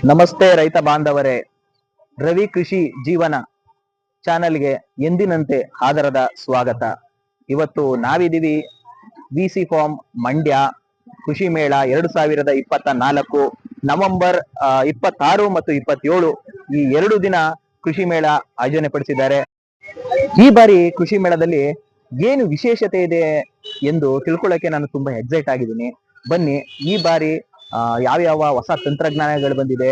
ನಮಸ್ತೆ ರೈತ ಬಾಂಧವರೇ. ರವಿ ಕೃಷಿ ಜೀವನ ಚಾನೆಲ್ಗೆ ಎಂದಿನಂತೆ ಆದರದ ಸ್ವಾಗತ. ಇವತ್ತು ನಾವಿದೀವಿ ವಿ ಸಿ ಫಾರ್ಮ್ ಮಂಡ್ಯ ಕೃಷಿ ಮೇಳ ಎರಡು ಸಾವಿರದ ಇಪ್ಪತ್ತ ನಾಲ್ಕು ನವೆಂಬರ್ ಇಪ್ಪತ್ತಾರು ಮತ್ತು ಇಪ್ಪತ್ತೇಳು ಈ ಎರಡು ದಿನ ಕೃಷಿ ಮೇಳ ಆಯೋಜನೆ ಪಡಿಸಿದ್ದಾರೆ ಈ ಬಾರಿ ಕೃಷಿ ಮೇಳದಲ್ಲಿ ಏನು ವಿಶೇಷತೆ ಇದೆ ಎಂದು ತಿಳ್ಕೊಳ್ಳಕ್ಕೆ ನಾನು ತುಂಬಾ ಎಕ್ಸೈಟ್ ಆಗಿದ್ದೀನಿ. ಬನ್ನಿ ಈ ಬಾರಿ ಯಾವ್ಯಾವ ಹೊಸ ತಂತ್ರಜ್ಞಾನಗಳು ಬಂದಿದೆ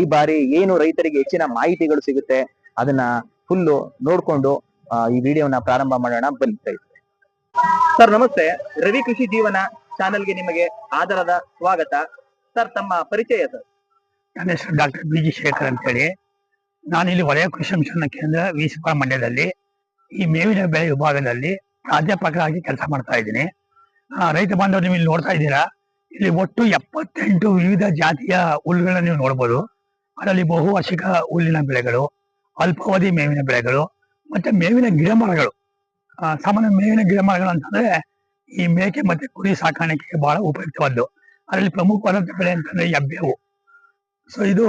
ಈ ಬಾರಿ ಏನು ರೈತರಿಗೆ ಹೆಚ್ಚಿನ ಮಾಹಿತಿಗಳು ಸಿಗುತ್ತೆ, ಅದನ್ನ ಫುಲ್ಲು ನೋಡ್ಕೊಂಡು ಈ ವಿಡಿಯೋನ ಪ್ರಾರಂಭ ಮಾಡೋಣ, ಬನ್ನಿ ಸರ್. ನಮಸ್ತೆ. ರವಿ ಕೃಷಿ ಜೀವನ ಚಾನೆಲ್ಗೆ ನಿಮಗೆ ಆದರದ ಸ್ವಾಗತ. ಸರ್, ತಮ್ಮ ಪರಿಚಯ ಸರ್. ನನ್ನ ಹೆಸರು ಡಾಕ್ಟರ್ ಬಿ ಜಿ ಶೇಖರ್ ಅಂತೇಳಿ. ನಾನಿಲ್ಲಿ ವಲಯ ಕೃಷಿ ಸಂಶೋಧನಾ ಕೇಂದ್ರ ವಿಸಿಪ ಮಂಡ್ಯದಲ್ಲಿ ಈ ಮೇವಿನ ಬೆಳೆ ವಿಭಾಗದಲ್ಲಿ ಪ್ರಾಧ್ಯಾಪಕರಾಗಿ ಕೆಲಸ ಮಾಡ್ತಾ ಇದ್ದೀನಿ. ರೈತ ಬಾಂಧವರು ನೀವು ಇಲ್ಲಿ ನೋಡ್ತಾ ಇದ್ದೀರಾ? ಇಲ್ಲಿ ಒಟ್ಟು ಎಪ್ಪತ್ತೆಂಟು ವಿವಿಧ ಜಾತಿಯ ಹುಲ್ಲುಗಳನ್ನ ನೀವು ನೋಡಬಹುದು ಅದರಲ್ಲಿ ಬಹುವಾರ್ಷಿಕ ಹುಲ್ಲಿನ ಬೆಳೆಗಳು ಅಲ್ಪಾವಧಿ ಮೇವಿನ ಬೆಳೆಗಳು ಮತ್ತೆ ಮೇವಿನ ಗಿಡ ಮರಗಳು ಆ, ಸಾಮಾನ್ಯ ಮೇವಿನ ಗಿಡ ಮರಗಳು ಅಂತಂದ್ರೆ ಈ ಮೇಕೆ ಮತ್ತೆ ಕುರಿ ಸಾಕಾಣಿಕೆಗೆ ಬಹಳ ಉಪಯುಕ್ತವಾದ್ದು. ಅದರಲ್ಲಿ ಪ್ರಮುಖವಾದಂತ ಬೆಳೆ ಅಂತಂದ್ರೆ ಎಬ್ಬೇವು ಸೊ ಇದು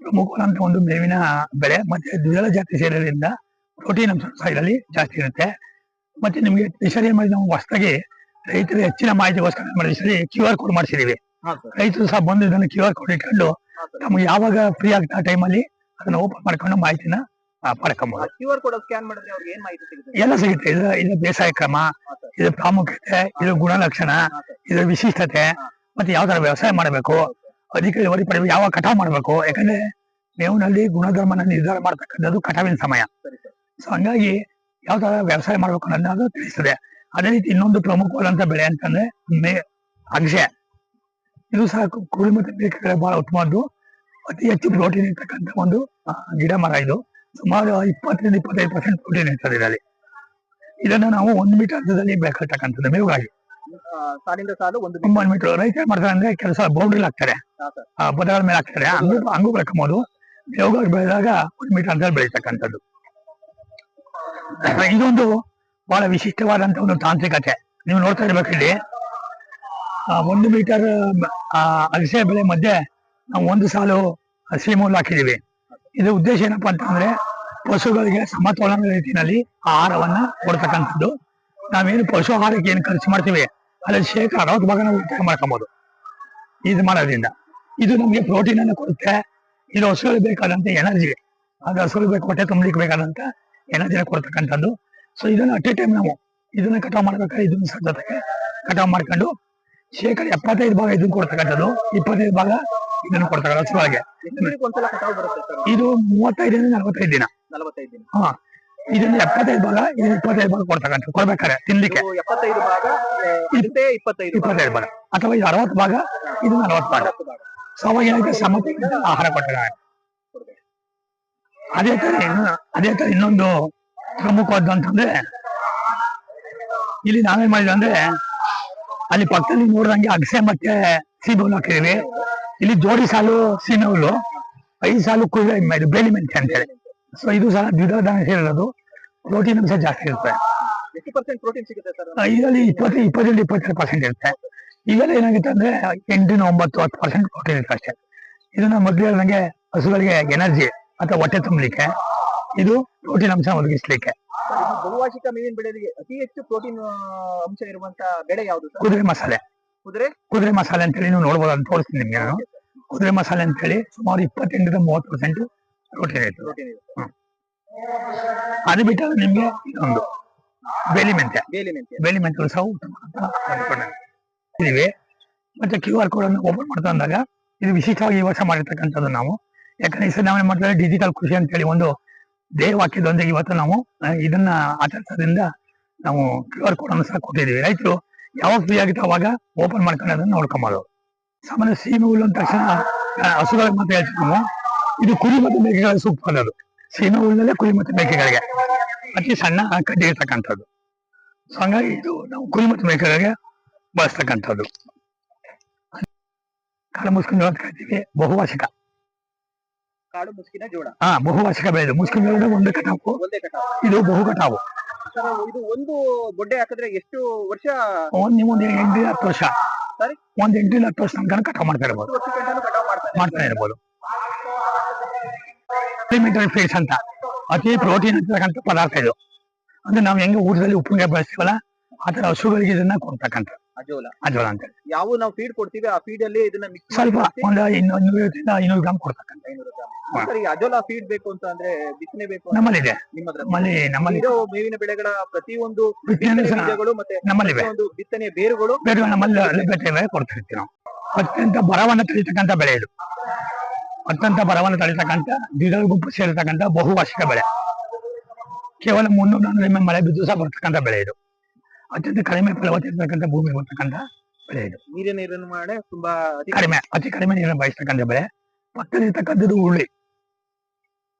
ಪ್ರಮುಖವಾದಂತ ಒಂದು ಮೇವಿನ ಬೆಳೆ ಮತ್ತೆ ದ್ವಿದಳ ಜಾತಿ ಸೇರೋದ್ರಿಂದ ಪ್ರೋಟೀನ್ ಅಂಶ ಇದರಲ್ಲಿ ಜಾಸ್ತಿ ಇರುತ್ತೆ. ಮತ್ತೆ ನಿಮಗೆ ಸರಿ ನಾವು ಹೊಸದಾಗಿ ರೈತರ ಹೆಚ್ಚಿನ ಮಾಹಿತಿಗೋಸ್ಕರ ಮಾಡಿಸಿ ಕ್ಯೂ ಆರ್ ಕೋಡ್ ಮಾಡಿಸಿದೀವಿ ರೈತರು ಸಹ ಬಂದು ಇದನ್ನು ಕ್ಯೂ ಆರ್ ಕೋಡ್ ಇಟ್ಕೊಂಡು ನಮ್ಗೆ ಯಾವಾಗ ಫ್ರೀ ಆಗ್ತಾ ಟೈಮಲ್ಲಿ ಅದನ್ನ ಓಪನ್ ಮಾಡ್ಕೊಂಡು ಮಾಹಿತಿನ ಪಡ್ಕೊಬಹುದು ಎಲ್ಲ ಸಿಗುತ್ತೆ. ಇದು ಇದು ಬೇಸಾಯ ಕ್ರಮ ಇದು ಪ್ರಾಮುಖ್ಯತೆ ಇದು ಗುಣಲಕ್ಷಣ ಇದು ವಿಶಿಷ್ಟತೆ ಮತ್ತೆ ಯಾವ ತರ ವ್ಯವಸಾಯ ಮಾಡಬೇಕು ಅಧಿಕ ಇಳುವರಿ ಪಡೆಯಬೇಕು ಯಾವ ಕಟಾವ್ ಮಾಡಬೇಕು ಯಾಕಂದ್ರೆ ಮೇವಿನಲ್ಲಿ ಗುಣಧರ್ಮನ ನಿರ್ಧಾರ ಮಾಡ್ತಕ್ಕಂಥದ್ದು ಕಟಾವಿನ ಸಮಯ. ಸೊ ಹಂಗಾಗಿ ಯಾವ ತರ ವ್ಯವಸಾಯ ಮಾಡ್ಬೇಕು ಅನ್ನೋದು ತಿಳಿಸ್ತದೆ. ಅದೇ ರೀತಿ ಇನ್ನೊಂದು ಪ್ರಮುಖವಾದಂತ ಬೆಳೆ ಅಂತಂದ್ರೆ ಮೇ ಅಗಸೆ ಇದು ಸಹ ಕುರಿ ಮತ್ತೆ ಮೇಕೆಗಳ ಬಹಳ ಉತ್ತಮದ್ದು ಅತಿ ಹೆಚ್ಚು ಪ್ರೋಟೀನ್ ಇರ್ತಕ್ಕಂಥ ಒಂದು ಗಿಡ ಮರ ಇದು. ಸುಮಾರು ಇಪ್ಪತ್ತರಿಂದ ಇಪ್ಪತ್ತೈದು ಪರ್ಸೆಂಟ್ ಪ್ರೋಟೀನ್ ಇರ್ತದೆ ಇದರಲ್ಲಿ. ಇದನ್ನ ನಾವು ಒಂದು ಮೀಟರ್ ಹಂತದಲ್ಲಿ ಬೆಳೆಸತಕ್ಕಂಥದ್ದು ಮೇವುಗಾಗಿ ಆ, ಸಾಲಿಂದ ಸಾಲು ಒಂದು ತುಂಬಾ ಮೀಟರ್ ರೈತ ಏನ್ ಮಾಡ್ತಾರೆ ಅಂದ್ರೆ ಕೆಲಸ ಬೌಂಡ್ರಿ ಹಾಕ್ತಾರೆ. ಪದಗಳ ಮೇಲೆ ಹಾಕ್ತಾರೆ. ಹಂಗು ಹಂಗು ಬೆಳ್ಕೊಬೋದು ಮೇವುಗಾಗಿ ಬೆಳೆದಾಗ ಒಂದು ಮೀಟರ್ ಅಂತ ಬೆಳೀತಕ್ಕಂಥದ್ದು. ಇದೊಂದು ಬಹಳ ವಿಶಿಷ್ಟವಾದಂತ ಒಂದು ತಾಂತ್ರಿಕತೆ ನೀವು ನೋಡ್ತಾ ಇರ್ಬೇಕು ಇಲ್ಲಿ. ಆ, ಒಂದು ಮೀಟರ್ ಅಗಸೆ ಬೆಳೆ ಮಧ್ಯೆ ನಾವು ಒಂದು ಸಾಲು ಹಸಿ ಮೂಲ ಹಾಕಿದೀವಿ ಇದು ಉದ್ದೇಶ ಏನಪ್ಪಾ ಅಂತ ಅಂದ್ರೆ ಪಶುಗಳಿಗೆ ಸಮತೋಲನ ರೀತಿಯಲ್ಲಿ ಆಹಾರವನ್ನ ಕೊಡ್ತಕ್ಕಂಥದ್ದು. ನಾವೇನು ಪಶು ಆಹಾರಕ್ಕೆ ಏನು ಖರ್ಚು ಮಾಡ್ತೀವಿ? ಅಲ್ಲಿ ಶೇಕಡ ಅರವತ್ತು ಭಾಗ ನಾವು ಉಳಿತಾಯ ಮಾಡ್ಕೊಬೋದು. ಇದು ಮಾಡೋದ್ರಿಂದ. ಇದು ನಮಗೆ ಪ್ರೋಟೀನ್ ಅನ್ನು ಕೊಡುತ್ತೆ. ಇದು ಹಸುಗಳು ಬೇಕಾದಂತ ಎನರ್ಜಿ ಅದು ಹಸುಗಳು ಬೇಕು ಹೊಟ್ಟೆ ತುಂಬಲಿಕ್ಕೆ ಬೇಕಾದಂತ ಎನರ್ಜಿನ ಕೊಡ್ತಕ್ಕಂಥದ್ದು. ಸೊ ಇದನ್ನ ಅಟ್ ಎ ಟೈಮ್ ನಾವು ಇದನ್ನ ಕಟಾವ್ ಮಾಡ್ಬೇಕಾದ್ರೆ ಇದನ್ನ ಜೊತೆಗೆ ಕಟಾವ್ ಮಾಡ್ಕೊಂಡು ಶೇಕಡ ಎಪ್ಪತ್ತೈದು ಭಾಗ ಇದನ್ನ ಕೊಡ್ತಕ್ಕಂಥದ್ದು. ಇಪ್ಪತ್ತೈದು ಭಾಗ ಇದನ್ನು ಕೊಡ್ತಕ್ಕಂಥ ಹಸುಗಳಿಗೆ ಇದು ಮೂವತ್ತೈದರಿಂದ ನಲವತ್ತೈದು ದಿನ. ಹಾ. ಇದನ್ನ ಎಪ್ಪತ್ತೈದು ಭಾಗ ಇದನ್ನ ಇಪ್ಪತ್ತೈದು ಭಾಗ ಕೊಡ್ತಕ್ಕಂಥ ಕೊಡ್ಬೇಕಾರೆ ತಿನ್ಲಿಕ್ಕೆ. ಇಪ್ಪತ್ತೈದು ಭಾಗ ಅಥವಾ ಇದು ಅರವತ್ತು ಭಾಗ ಇದು ನಲವತ್ತು ಭಾಗ. ಸೊ ಅವಾಗ ಆಹಾರ ಕೊಟ್ಟಾಗ ಅದೇ ತರ ಅದೇ ತರ ಇನ್ನೊಂದು ಪ್ರಮುಖವಾದ್ದು ಅಂತಂದ್ರೆ ಇಲ್ಲಿ ನಾವೇನ್ ಮಾಡಿದ್ವಿ ಅಂದ್ರೆ ಅಲ್ಲಿ ಪಕ್ಕದಲ್ಲಿ ನೋಡ್ದಂಗೆ ಅಗಸೆ ಮತ್ತೆ ಸೀಬೋಲ್ ಹಾಕಿದೀವಿ ಇಲ್ಲಿ ಜೋಡಿ ಸಾಲು ಸೀಮೆ ಹುಲ್ಲು ಐದು ಸಾಲು ಕುದುರೆ ಬೇಲಿ ಮೆಂತೆ ಅಂತೇಳಿ. ಸೊ ಇದು ಸಹ ದ್ವಿದಳ ಧಾನ್ಯ ಪ್ರೋಟೀನ್ ಅಂಶ ಜಾಸ್ತಿ ಇರುತ್ತೆ. ಇದರಲ್ಲಿ ಇಪ್ಪತ್ತು ಇಪ್ಪತ್ತರಿಂದ ಇಪ್ಪತ್ತೆರಡು ಪರ್ಸೆಂಟ್ ಇರುತ್ತೆ. ಈಗಲೇ ಏನಾಗುತ್ತೆ ಅಂದ್ರೆ ಎಂಟಿನ ಒಂಬತ್ತು ಹತ್ತು ಪರ್ಸೆಂಟ್ ಪ್ರೋಟೀನ್ ಇರುತ್ತೆ ಅಷ್ಟೇ. ಇದನ್ನ ಮೊದಲು ಹೇಳ್ದಂಗೆ ಹಸುಗಳಿಗೆ ಎನರ್ಜಿ ಅಥವಾ ಹೊಟ್ಟೆ ತುಂಬಲಿಕ್ಕೆ. ಇದು ಪ್ರೋಟೀನ್ ಅಂಶ ಒದಗಿಸ್ಲಿಕ್ಕೆ. ಬಹುವಾರ್ಷಿಕ ಮೀನಿನ ಬೆಳೆಗಳಿಗೆ ಅತಿ ಹೆಚ್ಚು ಪ್ರೋಟೀನ್ ಅಂಶ ಇರುವಂತ ಬೆಳೆ ಯಾವುದು ಕುದುರೆ ಮಸಾಲೆ. ಕುದುರೆ? ಕುದುರೆ ಮಸಾಲೆ ಅಂತೇಳಿ ನೀವು ನೋಡ್ಬೋದು ಅಂತ ತೋರಿಸ್ತೀನಿ ನಿಮ್ಗೆ ನಾನು. ಕುದುರೆ ಮಸಾಲೆ ಅಂತೇಳಿ ಸುಮಾರು ಇಪ್ಪತ್ತೆಂಟರಿಂದ ಮೂವತ್ತು ಪರ್ಸೆಂಟ್ ಪ್ರೋಟೀನ್ ಇತ್ತು ಅದು ಬಿಟ್ಟರೆ ನಿಮ್ಗೆ ಇನ್ನೊಂದು ಬೇಲಿ ಮೆಂತೆ ಬೇಲಿ ಮೆಂತೆ ಸಹ ಉತ್ತಮ ಇದೀವಿ. ಮತ್ತೆ ಕ್ಯೂ ಆರ್ ಕೋಡ್ ಅನ್ನು ಓಪನ್ ಮಾಡ್ತಾ ಅಂದಾಗ ಇದು ವಿಶಿಷ್ಟವಾಗಿ ಈ ವರ್ಷ ಮಾಡಿರ್ತಕ್ಕಂಥದ್ದು ನಾವು. ಯಾಕಂದ್ರೆ ಈ ಸಲ ನಾವೇನ್ ಮಾಡ್ತಾರೆ ಡಿಜಿಟಲ್ ಕೃಷಿ ಅಂತೇಳಿ ಒಂದು ಧ್ಯೇಯವಾಕ್ಯದೊಂದಿಗೆ ಇವತ್ತು ನಾವು ಇದನ್ನ ಆಚರಿಸೋದ್ರಿಂದ ನಾವು ಕ್ಯೂ ಆರ್ ಕೋಡ್ ಅನ್ನು ಸಹ ಕೊಟ್ಟಿದ್ದೀವಿ. ರೈತರು ಯಾವಾಗ ಫ್ರೀ ಆಗುತ್ತೆ ಅವಾಗ ಓಪನ್ ಮಾಡ್ಕೊಂಡು ಅದನ್ನ ನೋಡ್ಕೊಂಬೋದು. ಸಾಮಾನ್ಯ ಸೀಮೆ ಹುಲ್ಲು ಅಂದ ತಕ್ಷಣ ಹಸುಗಳ ಹಸುಗಳಿಗೆ ಮತ್ತೆ ಹೇಳ್ತೀವಿ ಇದು ಕುರಿ ಮತ್ತು ಮೇಕೆಗಳ ಅನ್ನೋದು. ಸೀಮೆ ಹುಲ್ಲಲ್ಲೇ ಕುರಿ ಮತ್ತು ಮೇಕೆಗಳಿಗೆ. ಅತಿ ಸಣ್ಣ ಕಡ್ಡಿ ಇರ್ತಕ್ಕಂಥದ್ದು. ಸೊ ಹಂಗಾಗಿ ಇದು ನಾವು ಕುರಿ ಮತ್ತು ಮೇಕೆಗಳಿಗೆ ಬಳಸ್ತಕ್ಕಂಥದ್ದು. ಕಾಲ ಮುಸ್ಕೊಂಡು ಅಂತ ಕರಿತೀವಿ ಬಹುವಾರ್ಷಿಕ. ಕಾಡು ಮುಸುಕಿನ ಜೋಳ. ಹಾ ಬಹುವಾರ್ಷಿಕ ಬೆಳೆದು ಮುಸ್ಕಿನ ಜೋಳ ಒಂದು ಕಟಾವು. ಒಂದೇ ಕಟಾವು. ಇದು ಬಹು ಕಟಾವು ಸರ್ ಇದು ಒಂದು ಬೊಡ್ಡೆ ಹಾಕಿದ್ರೆ ಎಷ್ಟು ವರ್ಷ? ಒಂದ್ ನೀವು ಒಂದು ಎಂಟರಿಂದ ಹತ್ತು ವರ್ಷ. ಸರಿ. ಒಂದ್ ಎಂಟರಿಂದ ಹತ್ತು ವರ್ಷ ತನಕ ಕಟಾವು ಮಾಡ್ತಾ ಇರ್ಬೋದು. ಮಾಡ್ತಾ ಇರ್ಬೋದು. ಅಲಿಮೆಂಟರಿ ಫೀಡ್ಸ್ ಅಂತ. ಅತಿ ಪ್ರೋಟೀನ್ ಅಂತ ಪದಾರ್ಥ ಇದು. ಅಂದ್ರೆ ನಾವು ಹೆಂಗೆ ಊಟದಲ್ಲಿ ಉಪ್ಪಿನಕಾಯಿ ಬಳಸ್ತೀವಲ್ಲ ಆ ತರ ಹಸುಗಳಿಗೆ ಇದನ್ನ ಕೊಡ್ತಕ್ಕಂಥ ಅಜೋಲ. ಅಜೋಳ ಅಂತ ಹೇಳಿ. ಯಾವ ನಾವು ಫೀಡ್ ಕೊಡ್ತೀವಿ ಆ ಫೀಡ್ ಅಲ್ಲಿ ಇದನ್ನ ಮಿಕ್ಸ್ ಸ್ವಲ್ಪ ಒಂದು ಇನ್ನೂರು ನೂರೈವತ್ತರಿಂದ ಐನೂರು ಗ್ರಾಮ್. ಕೊಡ್ತಕ್ಕಂಥ ಇನ್ನೂರು ಸರಿ ಅಜೋಲಾ ಫೀಡ್ ಬೇಕು ಅಂತ ಅಂದ್ರೆ ಬಿತ್ತನೆ ಬೇಕು ನಮ್ಮಲ್ಲಿದೆ. ನಮ್ಮಲ್ಲಿ ನಮ್ಮಲ್ಲಿ ಇರೋ ಮೇವಿನ ಬೆಳೆಗಳ ಪ್ರತಿಯೊಂದು ಬೀಜಗಳು ಮತ್ತೆ ನಮ್ಮಲ್ಲಿವೆ. ಒಂದು ಬಿತ್ತನೆ ಬೇರುಗಳು. ಬೇರುಗಳು ನಮ್ಮಲ್ಲಿ ಲಭ್ಯತೆ ಕೊಡ್ತಿರ್ತೀವಿ ನಾವು. ಅತ್ಯಂತ ಬರವನ್ನು ತಳಿತಕ್ಕಂಥ ಬೆಳೆ ಇದು. ಅತ್ಯಂತ ಬರವನ್ನು ತಳಿತಕ್ಕಂಥ ದ್ವಿದಳ ಗುಂಪು ಸೇರತಕ್ಕಂತ ಬಹುವಾರ್ಷಿಕ ಬೆಳೆ. ಕೇವಲ ಮುನ್ನೂರು ನಾನ್ನೂರು ಎಮ್ಮೆ ಮಳೆ ಬಿದ್ದು ಸಹ ಬರ್ತಕ್ಕಂಥ ಬೆಳೆ ಇದು. ಅತ್ಯಂತ ಕಡಿಮೆ ಫಲವತ್ತತೆ ಇರ್ತಕ್ಕಂಥ ಭೂಮಿ ಬರ್ತಕ್ಕಂಥ ಬೆಳೆ ಇದು. ನೀರಿನ ಮಾಡಿ ತುಂಬಾ ಅತಿ ಕಡಿಮೆ ಅತಿ ಕಡಿಮೆ ನೀರನ್ನು ಬಯಸ್ತಕ್ಕಂಥ ಬೆಳೆ. ಪಕ್ಕದಲ್ಲಿರ್ತಕ್ಕಂಥದ್ದು ಹುಳಿ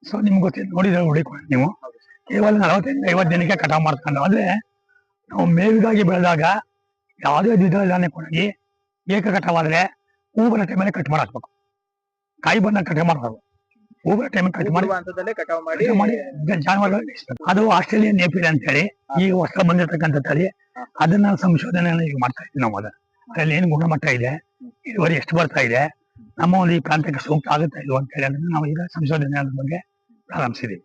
ಸೊ ನಿಮ್ಗೆ ಗೊತ್ತಿಲ್ಲ ನೋಡಿದ್ರೆ ಹುಳಿ ಕೂಡ ನೀವು. ಕೇವಲ ನಲವತ್ತೈದು ಐವತ್ತು ದಿನಕ್ಕೆ ಕಟಾವು ಮಾಡ್ಕೊಂಡು ಅಂದ್ರೆ ನಾವು ಮೇವಿಗಾಗಿ ಬೆಳೆದಾಗ ಯಾವುದೇ ದ್ವಿದಳ ಧಾನ್ಯ ಕೊಡಗಿ ಏಕ ಕಟಾವಾದ್ರೆ ಹೂ ಬರೋ ಟೈಮಲ್ಲಿ ಕಟ್ ಮಾಡಾಕ್ಬೇಕು. ಕಾಯಿ ಬಂದ ಕಟ್ ಮಾಡಬಾರ್ದು. ಹೂ ಬರೋ ಟೈಮಲ್ಲಿ ಕಟ್ ಮಾಡಿ ಕಟಾವು ಮಾಡಿ ಮಾಡಿ ಜಾನುವಾರುಗಳಿಗೆ ಅದು ಆಸ್ಟ್ರೇಲಿಯನ್ ನೇಪಿಲ್ ಅಂತ ಹೇಳಿ ಈ ಹೊಸ ಬಂದಿರತಕ್ಕಂಥ ತಳಿ ಅದನ್ನ ಸಂಶೋಧನೆ ಈಗ ಮಾಡ್ತಾ ಇದ್ದೀವಿ ನಾವು ಅದರಲ್ಲಿ ಅದ್ರಲ್ಲಿ ಏನು ಗುಣಮಟ್ಟ ಇದೆ? ಇಳುವರಿ ಎಷ್ಟು ಬರ್ತಾ ಇದೆ? ನಮ್ಮ ಒಂದು ಈ ಪ್ರಾಂತ್ಯಕ್ಕೆ ಸೂಕ್ತ ಆಗುತ್ತಾ ಇಲ್ವಾ ಅಂತ ಹೇಳಿ ಅದನ್ನ ನಾವು ಈಗ ಸಂಶೋಧನೆ ಅದ್ರ ಬಗ್ಗೆ ಪ್ರಾರಂಭಿಸಿದೀವಿ.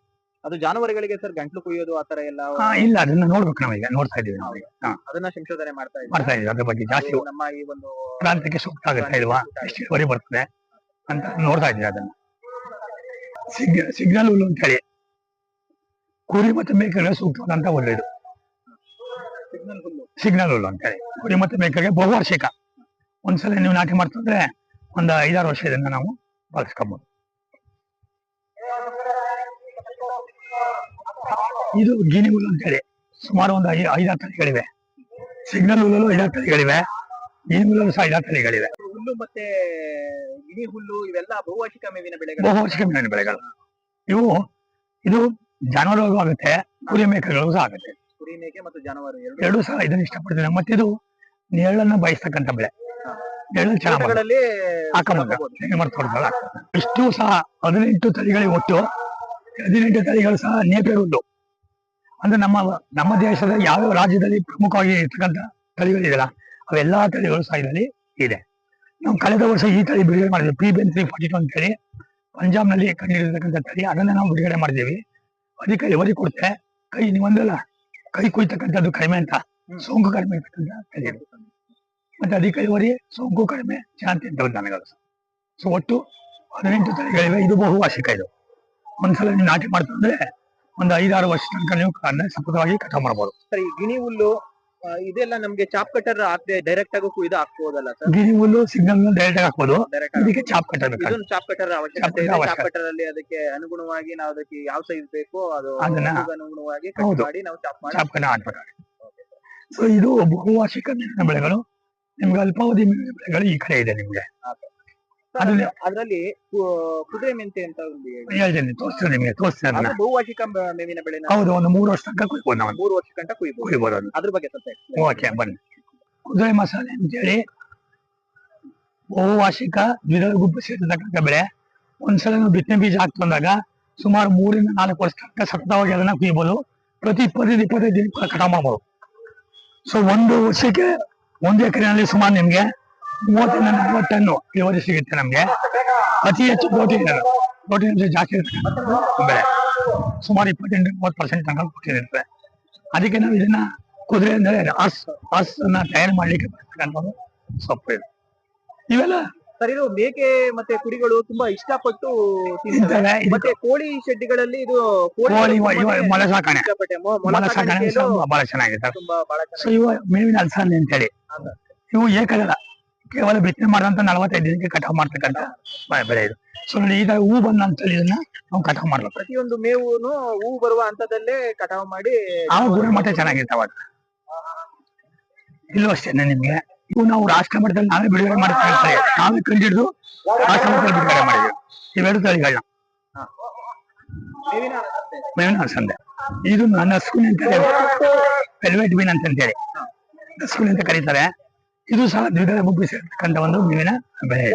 ಅದು ಜಾನುವಾರುಗಳಿಗೆ ಸರ್ ಗಂಟ್ಲು ಕುಯ್ಯೋದು ಆತರ ಎಲ್ಲ ಆ, ಇಲ್ಲ ಅದನ್ನ ನೋಡ್ಬೇಕು ನಾವೀಗ ನೋಡ್ತಾ ಇದೀವಿ ನಾವು ಅದನ್ನ ಸಂಶೋಧನೆ ಮಾಡ್ತಾ ಇದ್ದೀವಿ ಮಾಡ್ತಾ ಇದೀವಿ ಅದ್ರ ಬಗ್ಗೆ ಜಾಸ್ತಿ ನಮ್ಮ ಈ ಒಂದು ಪ್ರಾಂತ್ಯಕ್ಕೆ ಸೂಕ್ತ ಆಗುತ್ತಾ ಇಲ್ವಾ? ಎಷ್ಟು ಇಳುವರಿ ಬರ್ತದೆ ಅಂತ ನೋಡ್ತಾ ಇದ್ದೀವಿ ಅದನ್ನ. ಸಿಗ್ ಸಿಗ್ನಲ್ ಹುಲ್ಲು ಅಂತ ಹೇಳಿ. ಕುರಿ ಮತ್ತು ಮೇಕೆಗಳ ಸೂಕ್ತವಾದಂತ ಒಳ್ಳೆಯದು ಸಿಗ್ನಲ್ ಹುಲ್ಲು. ಸಿಗ್ನಲ್ ಹುಲ್ಲು ಅಂತ ಹೇಳಿ. ಕುರಿ ಮತ್ತು ಮೇಕೆಗೆ ಬಹುವಾರ್ಷಿಕ ಒಂದ್ಸಲ ನೀವು ನಾಟಿ ಮಾಡ್ತಂದ್ರೆ ಒಂದು ಐದಾರು ವರ್ಷದಿಂದ ನಾವು ಬಳಸ್ಕೊಬಹುದು ಇದು ಗಿನಿ ಹುಲ್ಲು ಅಂತ ಹೇಳಿ. ಸುಮಾರು ಒಂದು ಐ ಐದಾರು ತಳಿಗಳಿವೆ. ಸಿಗ್ನಲ್ ಹುಲ್ಲಲ್ಲೂ ಐದಾರು ತಳಿಗಳಿವೆ. ಗಿನಿ ಹುಲ್ಲಲ್ಲೂ ಸಹ ಐದಾರು ತಳಿಗಳಿವೆ. ಹುಲ್ಲು ಮತ್ತೆ ಗಿಣಿ ಹುಲ್ಲು ಇವೆಲ್ಲ ಬಹುವಾರ್ಷಿಕ ಮೇವಿನ ಬೆಳೆಗಳು. ಬಹುವಾರ್ಷಿಕ ಮೇವಿನ ಬೆಳೆಗಳು. ಇವು ಇದು ಜಾನುವಾರು ಆಗುತ್ತೆ ಕುರಿ ಮೇಕೆಗಳಿಗೂ ಸಹ ಆಗುತ್ತೆ. ಕುರಿ ಮೇಕೆ ಮತ್ತು ಜಾನುವಾರು ಎರಡು ಎರಡೂ ಸಹ ಇದನ್ನ ಇಷ್ಟಪಡ್ತದೆ ಮತ್ತೆ ಇದು ನೆರಳನ್ನ ಬಯಸ್ತಕ್ಕಂಥ ಬೆಳೆ. ನೆರಳು ಚೆನ್ನಾಗಿ. ಇಷ್ಟು ಸಹ ಹದಿನೆಂಟು ತಳಿಗಳಿಗೆ ಒಟ್ಟು ಹದಿನೆಂಟು ತಳಿಗಳು ಸಹ ಹುಲ್ಲು ಅಂದ್ರೆ ನಮ್ಮ ನಮ್ಮ ದೇಶದ ಯಾವ ರಾಜ್ಯದಲ್ಲಿ ಪ್ರಮುಖವಾಗಿ ಇರ್ತಕ್ಕಂಥ ತಳಿಗಳಿದೆಯಲ್ಲ ಅವೆಲ್ಲಾ ತಳಿಗಳು ಸಹ ಇದರಲ್ಲಿ ಇದೆ. ನಾವು ಕಳೆದ ವರ್ಷ ಈ ತಳಿ ಬಿಡುಗಡೆ ಮಾಡಿದ್ವಿ. ಪಿ ಬೆನ್ ತ್ರೀ ಫಾರ್ಟಿ ಟು ಅಂತೇಳಿ ಪಂಜಾಬ್ನಲ್ಲಿ ಕಂಡಿರ್ತಕ್ಕಂಥ ತಳಿ. ಅದನ್ನ ನಾವು ಬಿಡುಗಡೆ ಮಾಡಿದ್ದೀವಿ. ಅದಕ್ಕೆ ಒರಿ ಕೊಡುತ್ತೆ ಕೈ ನೀವೊಂದಲ್ಲ ಕೈ ಕುಯ್ತಕ್ಕಂಥದ್ದು ಕಡಿಮೆ ಅಂತ. ಸೋಂಕು ಕಡಿಮೆ ಇರ್ತಕ್ಕಂಥ ತಳಿ ಮತ್ತೆ ಅಧಿಕ ಇಳುವರಿ ಸೋಂಕು ಕಡಿಮೆ ಶಾಂತಿ ಅಂತ ಒಂದು ದನಗಳು ಸೊ ಒಟ್ಟು ಹದಿನೆಂಟು ತಳಿಗಳಿವೆ. ಇದು ಬಹುವಾರ್ಷಿಕ ಇದು. ಒಂದ್ಸಲ ನೀವು ನಾಟಿ ಮಾಡ್ತಂದ್ರೆ ಒಂದು ಐದಾರು ವರ್ಷ ತನಕ ನೀವು ಸತತವಾಗಿ ಕಟಾವು ಮಾಡ್ಬೋದು. ಸರ್ ಗಿಣಿ ಹುಲ್ಲು ಇದೆಲ್ಲ ನಮ್ಗೆ ಚಾಪ್ ಕಟರ್ ಹಾಕದೆ ಡೈರೆಕ್ಟ್ ಆಗಿ ಇದು ಹಾಕ್ಬೋದಲ್ಲ ಸರ್ ಗಿರಿ ಹುಲ್ಲು ಸಿಗ್ನಲ್ ಡೈರೆಕ್ಟ್ ಹಾಕ್ಬೋದು. ಡೈರೆಕ್ಟ್ ಇದಕ್ಕೆ ಚಾಪ್ ಕಟರ್ ಇದೊಂದು ಚಾಪ್ ಕಟರ್ ಅವಶ್ಯಕತೆ ಇದೆ. ಚಾಪ್ ಕಟರ್ ಅಲ್ಲಿ ಅದಕ್ಕೆ ಅನುಗುಣವಾಗಿ ನಾವು ಅದಕ್ಕೆ ಯಾವ ಸೈಜ್ ಬೇಕೋ ಅದು ಅದನ್ನ- ಅದಕ್ಕೆ ಅನುಗುಣವಾಗಿ ಕಟ್ ಹೌದು. ಮಾಡಿ ನಾವು ಚಾಪ್ ಮಾಡಿ ಚಾಪ್ ಕಟ್ಟ ಹಾಕ್ಬೇಕು ಸೊ ಇದು ಬಹುವಾರ್ಷಿಕ ಮೀನಿನ ಬೆಳೆಗಳು. ನಿಮ್ಗೆ ಅಲ್ಪಾವಧಿ ಮೀನಿನ ಬೆಳೆಗಳು ಈ ಕಡೆ ಇದೆ ನಿಮ್ಗೆ. ಅದರಲ್ಲಿ ಕುದುರೆ ಮೆಂತೆ ಅಂತ ಒಂದು ಹೇಳಿ. ಹೇಳ್ತೇನೆ ತೋರಿಸ್ತೀನಿ ನಿಮಗೆ ತೋರಿಸ್ತೇನೆ ಬಹುವಾರ್ಷಿಕ ಮೇವಿನ ಬೆಳೆ ಹೌದು ಒಂದು ಮೂರು ವರ್ಷ ತನಕ ಕುಯ್ಬೋದು ನಾವು. ಮೂರು ವರ್ಷ ಗಂಟ ಕುಯ್ಬೋದು. ಕುಯ್ಬೋದು ಅದ್ರ ಬಗ್ಗೆ ಸ್ವಲ್ಪ ಓಕೆ ಬನ್ನಿ. ಕುದುರೆ ಮಸಾಲೆ ಅಂತೇಳಿ ಬಹುವಾರ್ಷಿಕ ದ್ವಿದಳ ಗುಂಪು ಸೇರಿರ್ತಕ್ಕಂಥ ಬೆಳೆ. ಒಂದ್ಸಲ ನಾವು ಬಿತ್ತನೆ ಬೀಜ ಹಾಕಿ ಬಂದಾಗ ಸುಮಾರು ಮೂರಿಂದ ನಾಲ್ಕು ವರ್ಷ ತನಕ ಸತತವಾಗಿ ಅದನ್ನ ಕುಯ್ಬೋದು. ಪ್ರತಿ ಇಪ್ಪತ್ತೈದು ಇಪ್ಪತ್ತೈದು ದಿನ ಕಟಾವ್ ಮಾಡ್ಬೋದು. ಸೊ ಒಂದು ವರ್ಷಕ್ಕೆ ಒಂದು ಎಕರೆನಲ್ಲಿ ಸುಮಾರು ನಿಮ್ಗೆ ಮೂವತ್ತರಿಂದ ನಲವತ್ತು ಟನ್ನು ಇಳುವರಿ ಸಿಗುತ್ತೆ ನಮ್ಗೆ. ಅತಿ ಹೆಚ್ಚು ಪ್ರೋಟೀನ್ ಪ್ರೋಟೀನ್ ಜಾಸ್ತಿ ಇರ್ತದೆ ಬೆಳೆ. ಸುಮಾರು ಇಪ್ಪತ್ತೆಂಟು ಮೂವತ್ತು ಪರ್ಸೆಂಟ್ ತನಕ ಪ್ರೋಟೀನ್ ಇರ್ತದೆ ಅದಕ್ಕೆ ನಾವು ಇದನ್ನ ಕುದುರೆ ಅಂದ್ರೆ ಹಸ್ ಹಸ್ ಅನ್ನ ತಯಾರು ಮಾಡ್ಲಿಕ್ಕೆ ಬರ್ತಕ್ಕಂಥದ್ದು ಸೊಪ್ಪು ಇದು. ಇವೆಲ್ಲ ಸರ್ ಇದು ಮೇಕೆ ಮತ್ತೆ ಕುರಿಗಳು ತುಂಬಾ ಇಷ್ಟಪಟ್ಟು ತಿಂತಾರೆ. ಮತ್ತೆ ಕೋಳಿ ಶೆಡ್ಗಳಲ್ಲಿ ಇದು ಕೋಳಿ ಮೊಲ ಸಾಕಣೆ. ಮೊಲ ಸಾಕಣೆ ಬಹಳ ಚೆನ್ನಾಗಿದೆ ಸೊ ಇವ ಮೇವಿನ ಅಲಸಂದೆ ಅಂತೇಳಿ? ಇವು ಏಕದಳ. ಕೇವಲ ಬಿತ್ತನೆ ಮಾಡಿದಂತ ನಲವತ್ತೈದು ದಿನಕ್ಕೆ ಕಟಾವು ಮಾಡ್ತಕ್ಕಂತ ಬೆಳೆ ಇದು. ಸೊ ನೋಡಿ ಈಗ ಹೂ ಬಂದ ಅಂತೇಳಿ ಇದನ್ನ ನಾವು ಕಟಾವು ಮಾಡ್ಬೇಕು. ಪ್ರತಿಯೊಂದು ಮೇವು ಹೂ ಬರುವ ಹಂತದಲ್ಲೇ ಕಟಾವು ಮಾಡಿ ಆ ಗುಣಮಟ್ಟ ಚೆನ್ನಾಗಿರ್ತಾವ. ಇಲ್ಲೂ ಅಷ್ಟೇನೆ ನಿಮ್ಗೆ. ಇವು ನಾವು ರಾಷ್ಟ್ರ ಮಟ್ಟದಲ್ಲಿ ನಾವೇ ಬಿಡುಗಡೆ ಮಾಡ್ತಾರೆ ನಾವೇ ಕಂಡಿಡಿದು ರಾಷ್ಟ್ರ ಮಟ್ಟದಲ್ಲಿ ಬಿಡುಗಡೆ ಮಾಡಿದ್ವಿ. ಇವೆರಡು ತಳಿಗಳನ್ನ. ಮೇವಿನ ಅಲಸಂದೆ. ಇದು ನನ್ನ ಸ್ಕೂಲ್ ಅಂತ ಹೇಳಿ ವೆಲ್ವೆಟ್ ಬೀನ್ ಅಂತ ಹೇಳಿ ಸ್ಕೂಲ್ ಅಂತ ಕರೀತಾರೆ. ಇದು ಸಹ ದ್ವಿದಳ ಗುಬ್ಬಿ ಸೇರ್ತಕ್ಕಂಥ ಒಂದು ಮೇವಿನ ಬೆಳೆ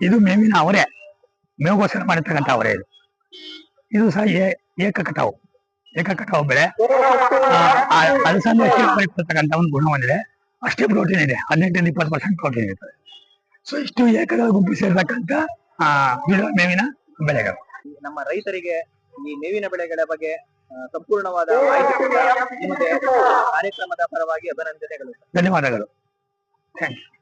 ಇದು ಮೇವಿನ ಅವರೇ. ಮೇವುಗೋಸ್ಕರ ಮಾಡಿರ್ತಕ್ಕಂಥ ಅವರೇ ಇದು. ಇದು ಸಹ ಏಕ ಕಟಾವು ಏಕ ಕಟಾವು ಬೆಳೆ ಅಲಸಂದೆ ಒಂದು ಗುಣ ಹೊಂದಿದೆ. ಅಷ್ಟೇ ಪ್ರೋಟೀನ್ ಇದೆ. ಹದಿನೆಂಟರಿಂದ ಇಪ್ಪತ್ತು ಪರ್ಸೆಂಟ್ ಪ್ರೋಟೀನ್ ಇರ್ತದೆ ಸೊ ಇಷ್ಟು ಏಕದಳ ಗುಂಪು ಸೇರ್ತಕ್ಕಂಥ ಮೇವಿನ ಬೆಳೆಗಳು. ನಮ್ಮ ರೈತರಿಗೆ ಈ ಮೇವಿನ ಬೆಳೆಗಳ ಬಗ್ಗೆ ಸಂಪೂರ್ಣವಾದ ಕಾರ್ಯಕ್ರಮದ ಪರವಾಗಿ ಅಭಿನಂದನೆಗಳು. ಧನ್ಯವಾದಗಳು. Thank you